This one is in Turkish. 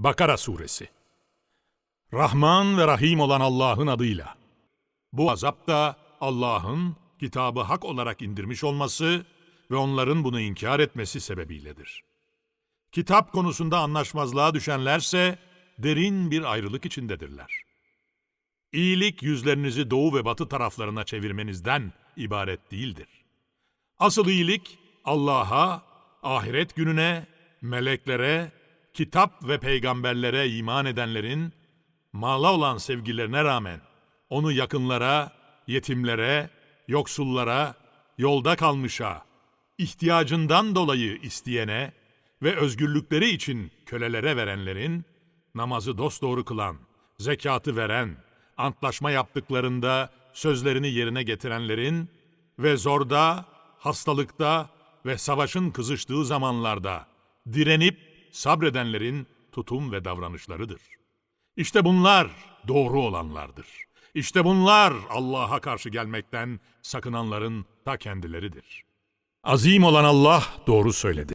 Bakara Suresi Rahman ve Rahim olan Allah'ın adıyla. Bu azap da Allah'ın kitabı hak olarak indirmiş olması ve onların bunu inkar etmesi sebebiyledir. Kitap konusunda anlaşmazlığa düşenlerse derin bir ayrılık içindedirler. İyilik yüzlerinizi doğu ve batı taraflarına çevirmenizden ibaret değildir. Asıl iyilik Allah'a, ahiret gününe, meleklere, kitap ve peygamberlere iman edenlerin mala olan sevgilerine rağmen onu yakınlara, yetimlere, yoksullara, yolda kalmışa, ihtiyacından dolayı isteyene ve özgürlükleri için kölelere verenlerin, namazı dosdoğru kılan, zekatı veren, antlaşma yaptıklarında sözlerini yerine getirenlerin ve zorda, hastalıkta ve savaşın kızıştığı zamanlarda direnip sabredenlerin tutum ve davranışlarıdır. İşte bunlar doğru olanlardır. İşte bunlar Allah'a karşı gelmekten sakınanların ta kendileridir. Azim olan Allah doğru söyledi.